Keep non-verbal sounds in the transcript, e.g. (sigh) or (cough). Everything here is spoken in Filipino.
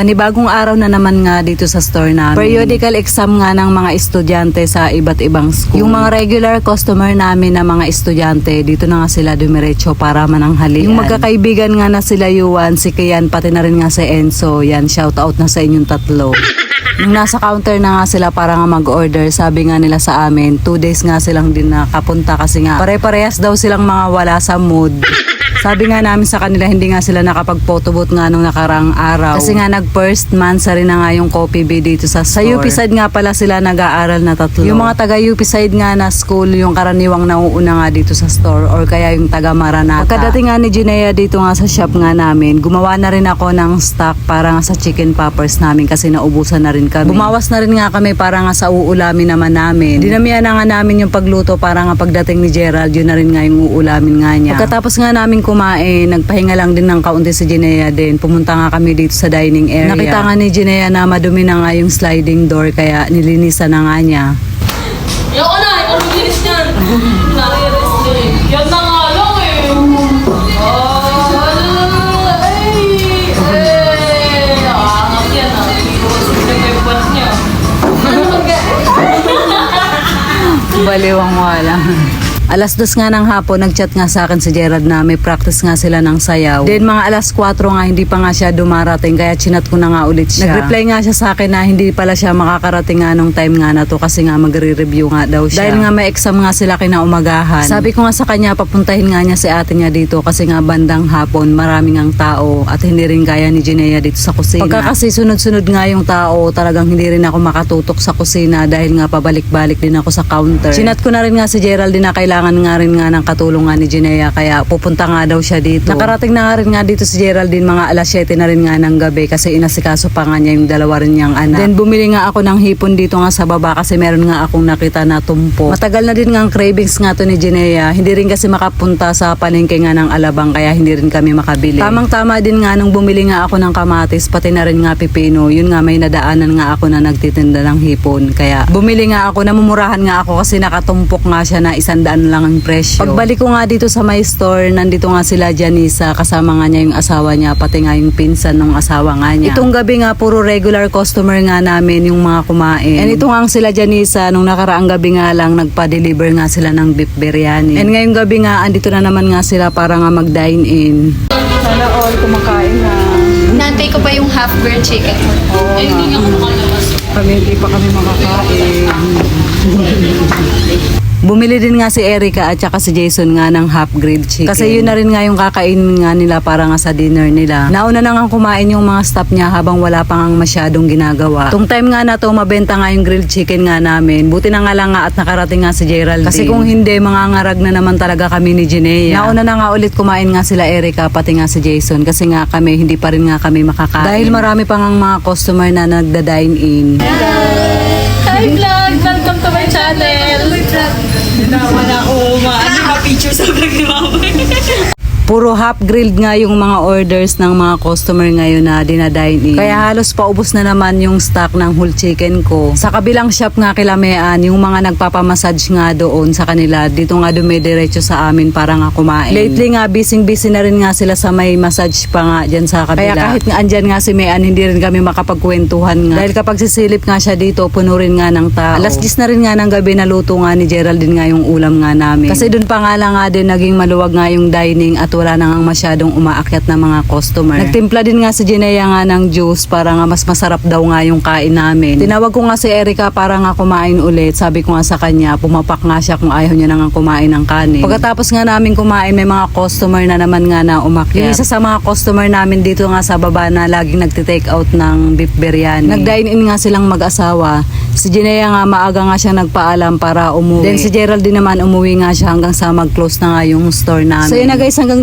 Panibagong araw na naman nga dito sa store namin. Periodical exam nga ng mga estudyante sa iba't ibang school. Yung mga regular customer namin na mga estudyante, dito na nga sila dumiretso para mananghalian. Yung magkakaibigan nga na sila Yuan, si Kian, pati na rin nga si Enzo. Yan, shout out na sa inyong tatlo. Nung nasa counter na nga sila para nga mag-order, sabi nga nila sa amin, two days nga silang din nakapunta kasi nga pare-parehas daw silang mga wala sa mood. Sabi nga namin sa kanila, hindi nga sila nakapag-photobooth nga nung nakarang araw. Kasi nga nag-first month sa rin na nga yung Coffee Bee dito sa store. Sa UP side nga pala sila nag-aaral na tatlo. Yung mga taga UP side nga na school, yung karaniwang nauuna nga dito sa store or kaya yung taga Maranata. Pagkadating nga ni Jinea dito nga sa shop nga namin, gumawa na rin ako ng stock para nga sa chicken poppers namin kasi naubusan na rin kami. Bumawas na rin nga kami para nga sa uulamin naman namin. Dinamihan na nga namin yung pagluto para nga pagdating ni Gerald, yun na rin nga yung uulamin nga niya. Pagkatapos nga namin kumain, nagpahinga lang din ng kaunti si Jinea din. Pumunta nga kami dito sa dining area. Nakita nga ni Jinea na madumi na nga yung sliding door kaya nilinisan na nga niya. Ayoko (laughs) na, ikaw maglinis niyan. Nakiris din. Yan na nga lang eh. Ah. Baliwang wala. (laughs) Alas dos nga ng hapon, nagchat nga sa akin si Gerald na may practice nga sila ng sayaw. Then mga alas 4 nga, hindi pa nga siya dumarating, kaya chinat ko na nga ulit siya. Nag-reply nga siya sa akin na hindi pala siya makakarating nga nung time nga na to kasi nga magre-review nga daw siya. Dahil nga may exam nga sila kinaumagahan. Sabi ko nga sa kanya, papuntahin nga niya si ate niya dito kasi nga bandang hapon, maraming ang tao at hindi rin kaya ni Jinea dito sa kusina. Pagka kasi sunod-sunod nga yung tao, talagang hindi rin ako makatutok sa kusina dahil nga pabalik-balik din ako sa counter. Chinat ko na rin nga si Gerald din na kailangan nga rin nga ng katulong nga ni Jinea kaya pupunta nga daw siya dito. Nakarating na nga rin nga dito si Geraldine mga alas 7 na rin nga ng gabi kasi inasikaso pa nga niya yung dalawa rin niyang anak. Then bumili nga ako ng hipon dito nga sa baba kasi meron nga akong nakita na tumpo. Matagal na din nga ang cravings nga to ni Jinea. Hindi rin kasi makapunta sa palengke nga ng Alabang kaya hindi rin kami makabili. Tamang tama din nga nung bumili nga ako ng kamatis pati na rin nga pipino. Yun nga may nadaanan nga ako na nagtitinda ng hipon. Kaya bumili nga ako, namumurahan nga ako kasi nakatumpok nga siya na isandaan lang ang presyo. Pagbalik ko nga dito sa my store, nandito nga sila Janisa, kasama nga niya yung asawa niya, pati nga yung pinsan ng asawa nga niya. Itong gabi nga, puro regular customer nga namin yung mga kumain. And ito nga ang sila Janisa, nung nakaraang gabi nga lang, nagpa-deliver nga sila ng beef biryani. And ngayong gabi nga, andito na naman nga sila para nga mag-dine in. Sana all kumakain na. Nantay ko pa yung half-grilled chicken. Eh, hindi nga ako makalabas. Kami hindi pa kami makakain. Bumili din nga si Erica at saka si Jason nga ng half grilled chicken. Kasi yun na rin nga yung kakainin nga nila para nga sa dinner nila. Nauna na nga kumain yung mga staff niya habang wala pa nga masyadong ginagawa. Tung time nga na to, mabenta nga yung grilled chicken nga namin. Buti na nga lang nga at nakarating nga si Geraldine. Kasi kung hindi, mga ngarag na naman talaga kami ni Jinea. Nauna na nga ulit kumain nga sila Erica pati nga si Jason kasi nga kami hindi pa rin nga kami makakain. Dahil marami pa nga mga customer na nagda-dine in. Hi vlog! Maano ma-picture sa ni mama. Puro half grilled nga yung mga orders ng mga customer ngayon na dinadine in. Kaya halos paubos na naman yung stock ng whole chicken ko. Sa kabilang shop nga kilamean, yung mga nagpapamassage nga doon sa kanila, dito nga dumidiretso sa amin para nga kumain. Lately nga, busy-busy na rin nga sila sa may massage pa nga dyan sa kabila. Kaya kahit nga andyan nga si Mean, hindi rin kami makapagkwentuhan nga. Dahil kapag sisilip nga siya dito, puno rin nga ng tao. Alas 10 na rin nga ng gabi naluto nga ni Geraldine nga yung ulam nga namin. Kasi doon pa nga lang nga din naging maluwag nga yung dining at wala na nga masyadong umaakyat na mga customer. Nagtimpla din nga si Jinea nga ng juice para nga mas masarap daw nga yung kain namin. Tinawag ko nga si Erica para nga kumain ulit. Sabi ko nga sa kanya, pumapak nga siya kung ayaw niya na kumain ng kanin. Pagkatapos nga namin kumain, may mga customer na naman nga na umakyat. Yung isa sa mga customer namin dito nga sa baba na laging nagtitake out ng beef biryani. Nag-dine in nga silang mag-asawa. Si Jinea nga maaga nga siya nagpaalam para umuwi. Then si Gerald din naman umuwi nga siya hanggang sa mag-close na nga yung store namin. So yun na guys, hanggang